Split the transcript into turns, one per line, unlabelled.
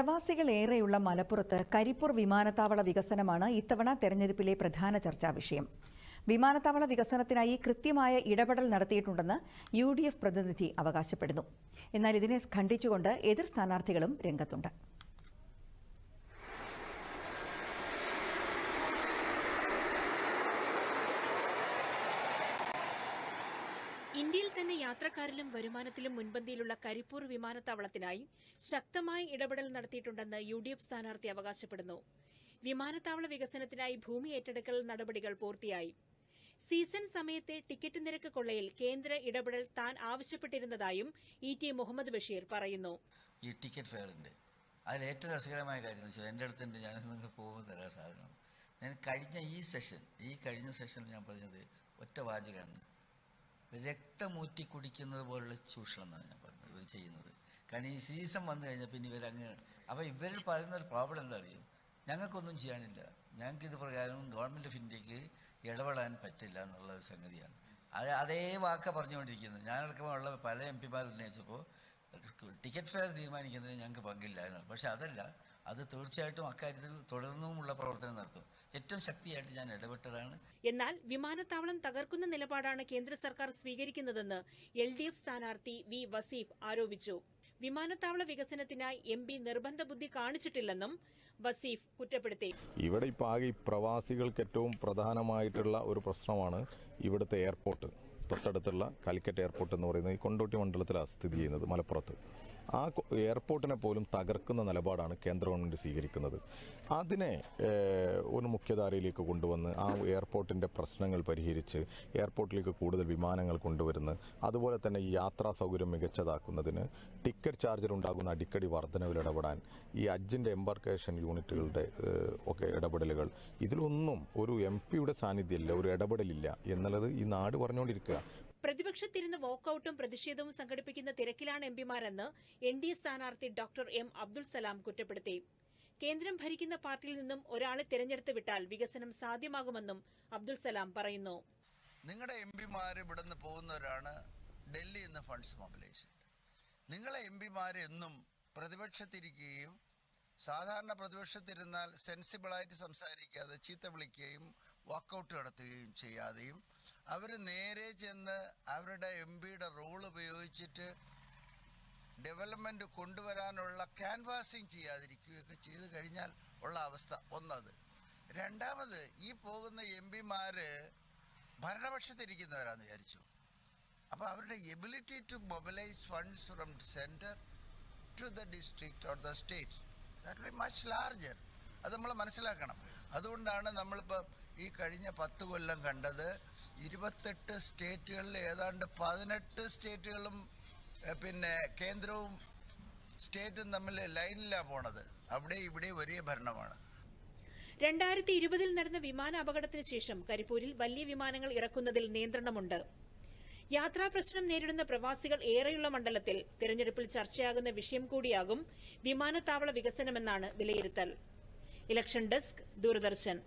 പ്രവാസികൾ ഏറെയുള്ള മലപ്പുറത്ത് കരിപ്പൂർ വിമാനത്താവള വികസനമാണ് ഇത്തവണ തെരഞ്ഞെടുപ്പിലെ പ്രധാന ചർച്ചാ വിഷയം. വിമാനത്താവള വികസനത്തിനായി കൃത്യമായ ഇടപെടൽ നടത്തിയിട്ടുണ്ടെന്ന് യു പ്രതിനിധി അവകാശപ്പെടുന്നു. എന്നാൽ ഇതിനെ ഖണ്ഡിച്ചുകൊണ്ട് എതിർ സ്ഥാനാർത്ഥികളും രംഗത്തുണ്ട്.
ഇന്ത്യയിൽ തന്നെ യാത്രക്കാരിലും വരുമാനത്തിലും മുൻപന്തിയിലുള്ള കരിപ്പൂർ വിമാനത്താവളത്തിനായി ശക്തമായി ഇടപെടൽ നടത്തിയിട്ടുണ്ടെന്ന് യു ഡി എഫ് സ്ഥാനാർത്ഥി അവകാശപ്പെടുന്നു. വിമാനത്താവള വികസനത്തിനായി ഭൂമി ഏറ്റെടുക്കൽ നടപടികൾ പൂർത്തിയായി. സീസൺ സമയത്തെ ടിക്കറ്റ് നിരക്ക് കൊള്ളയിൽ കേന്ദ്ര ഇടപെടൽ താൻ ആവശ്യപ്പെട്ടിരുന്നതായും ഇ ടി മുഹമ്മദ് ബഷീർ പറയുന്നു.
ഈ ടിക്കറ്റ് ഫെയറിന്റെ അതിൽ ഏറ്റവും രസകരമായ കാര്യം എന്റെ അടുത്തുണ്ട് ഞാൻ നിങ്ങൾക്ക് പോകുമ്പോൾ തരാൻ ഞാൻ കഴിഞ്ഞ ഈ സെഷൻ ഈ കഴിഞ്ഞ സെഷനിൽ ഞാൻ പറഞ്ഞത് ഒറ്റ വാചകമാണ്. രക്തമൂറ്റി കുടിക്കുന്നത് പോലുള്ള ചൂഷണം എന്നാണ് ഞാൻ പറഞ്ഞത് ഇവർ ചെയ്യുന്നത്. കാരണം ഈ സീസൺ വന്നു കഴിഞ്ഞാൽ പിന്നെ ഇവരങ്ങ് അപ്പോൾ ഇവർ പറയുന്ന ഒരു പ്രോബ്ലം എന്താ അറിയും? ഞങ്ങൾക്കൊന്നും ചെയ്യാനില്ല. ഞങ്ങൾക്ക് ഇത് പ്രകാരം ഗവൺമെന്റ് ഓഫ് ഇന്ത്യയ്ക്ക് ഇടപെടാൻ പറ്റില്ല എന്നുള്ള ഒരു സംഗതിയാണ്. അത് അതേ വാക്ക പറഞ്ഞുകൊണ്ടിരിക്കുന്നത് ഞാനടക്കമുള്ള പല എം പിമാർ ഉന്നയിച്ചപ്പോൾ ടിക്കറ്റ് ഫെയർ തീരുമാനിക്കുന്നതിന് ഞങ്ങൾക്ക് പങ്കില്ല എന്നാണ്. പക്ഷെ അതല്ല അത് തീർച്ചയായിട്ടും അക്കാര്യത്തിൽ തുടർന്നുമുള്ള പ്രവർത്തനം നടത്തും. ഏറ്റവും ശക്തിയായിട്ട് ഞാൻ ഇടപെട്ടതാണ്.
എന്നാൽ വിമാനത്താവളം തകർക്കുന്ന നിലപാടാണ് കേന്ദ്ര സർക്കാർ സ്വീകരിക്കുന്നതെന്ന് എൽ ഡി എഫ് സ്ഥാനാർത്ഥി വി വസീഫ് ആരോപിച്ചു. വിമാനത്താവള വികസനത്തിനായി എം പി നിർബന്ധ ബുദ്ധി കാണിച്ചിട്ടില്ലെന്നും വസീഫ് കുറ്റപ്പെടുത്തി.
ഇവിടെ ഇപ്പോൾ ആകെ ഈ പ്രവാസികൾക്ക് ഏറ്റവും പ്രധാനമായിട്ടുള്ള ഒരു പ്രശ്നമാണ് ഇവിടുത്തെ എയർപോർട്ട്. തൊട്ടടുത്തുള്ള കാലിക്കറ്റ് എയർപോർട്ട് എന്ന് പറയുന്നത് ഈ കൊണ്ടോട്ടി മണ്ഡലത്തിലാണ് സ്ഥിതി ചെയ്യുന്നത് മലപ്പുറത്ത്. ആ എയർപോർട്ടിനെ പോലും തകർക്കുന്ന നിലപാടാണ് കേന്ദ്ര ഗവൺമെന്റ് സ്വീകരിക്കുന്നത്. അതിനെ ഒരു മുഖ്യധാരയിലേക്ക് കൊണ്ടുവന്ന് ആ എയർപോർട്ടിന്റെ പ്രശ്നങ്ങൾ പരിഹരിച്ച് എയർപോർട്ടിലേക്ക് കൂടുതൽ വിമാനങ്ങൾ കൊണ്ടുവരുന്നു അതുപോലെ തന്നെ ഈ യാത്രാ സൗകര്യം മികച്ചതാക്കുന്നതിന് ടിക്കറ്റ് ചാർജർ ഉണ്ടാകുന്ന അടിക്കടി വർധനവിൽ ഇടപെടാൻ ഈ അജിന്റെ എംബാർക്കേഷൻ യൂണിറ്റുകളുടെ ഒക്കെ ഇടപെടലുകൾ. ഇതിലൊന്നും ഒരു എം പിയുടെ സാന്നിധ്യമില്ല ഒരു ഇടപെടലില്ല എന്നുള്ളത് ഈ നാട് പറഞ്ഞുകൊണ്ടിരിക്കുക
പ്രതിപക്ഷത്തിരുന്ന് വാക്കൌട്ടും പ്രതിഷേധവും സംഘടിപ്പിക്കുന്ന തിരക്കിലാണ് എംപിമാരെന്ന് എൻ ഡി എ സ്ഥാനാർത്ഥി ഡോക്ടർ എം അബ്ദുൾ സലാം കുറ്റപ്പെടുത്തി. കേന്ദ്രം ഭരിക്കുന്ന പാർട്ടിയിൽ നിന്നും ഒരാളെ തിരഞ്ഞെടുത്ത് വിട്ടാൽ വികസനം സാധ്യമാകുമെന്നും അബ്ദുൾ സലാം പറയുന്നു.
നിങ്ങളുടെ എം പിമാർ പോകുന്നവരാണ് ഡൽഹിയിൽ നിന്ന് ഫണ്ട്സ് മൊബിലൈസ് നിങ്ങളെ എം പ്രതിപക്ഷത്തിരിക്കുകയും സാധാരണ പ്രതിപക്ഷത്തിരുന്നാൽ സെൻസിബിളായിട്ട് സംസാരിക്കാതെ ചീത്ത വിളിക്കുകയും വാക്കൗട്ട് നടത്തുകയും ചെയ്യാതെയും അവർ നേരെ ചെന്ന് അവരുടെ എം പിയുടെ റോൾ ഉപയോഗിച്ചിട്ട് ഡെവലപ്മെന്റ് കൊണ്ടുവരാനുള്ള ക്യാൻവാസിങ് ചെയ്യാതിരിക്കുകയൊക്കെ ചെയ്തു കഴിഞ്ഞാൽ ഉള്ള അവസ്ഥ ഒന്നത്. രണ്ടാമത് ഈ പോകുന്ന എം പിമാർ ഭരണപക്ഷത്തിരിക്കുന്നവരാന്ന് വിചാരിച്ചു. അപ്പോൾ അവരുടെ ability to mobilise funds from centre to the district or the state that be much larger അത് നമ്മൾ മനസ്സിലാക്കണം. അതുകൊണ്ടാണ് നമ്മളിപ്പോൾ ഈ കഴിഞ്ഞ പത്ത് കൊല്ലം കണ്ടത് ഇരുപത്തെട്ട് സ്റ്റേറ്റുകളിൽ ഏതാണ്ട് പതിനെട്ട് സ്റ്റേറ്റുകളും പിന്നെ കേന്ദ്രവും സ്റ്റേറ്റും തമ്മിൽ ലൈനിലാണ് പോണത്. അവിടെ ഇവിടെ ഒരേ ഭരണമാണ്.
രണ്ടായിരത്തി ഇരുപതിൽ നടന്ന വിമാന അപകടത്തിന് ശേഷം കരിപ്പൂരിൽ വലിയ വിമാനങ്ങൾ ഇറക്കുന്നതിൽ നിയന്ത്രണമുണ്ട്. യാത്രാ പ്രശ്നം നേരിടുന്ന പ്രവാസികൾ ഏറെയുള്ള മണ്ഡലത്തിൽ തിരഞ്ഞെടുപ്പിൽ ചർച്ചയാകുന്ന വിഷയം കൂടിയാകും വിമാനത്താവള വികസനമെന്നാണ് വിലയിരുത്തൽ. Election desk Doordarshan.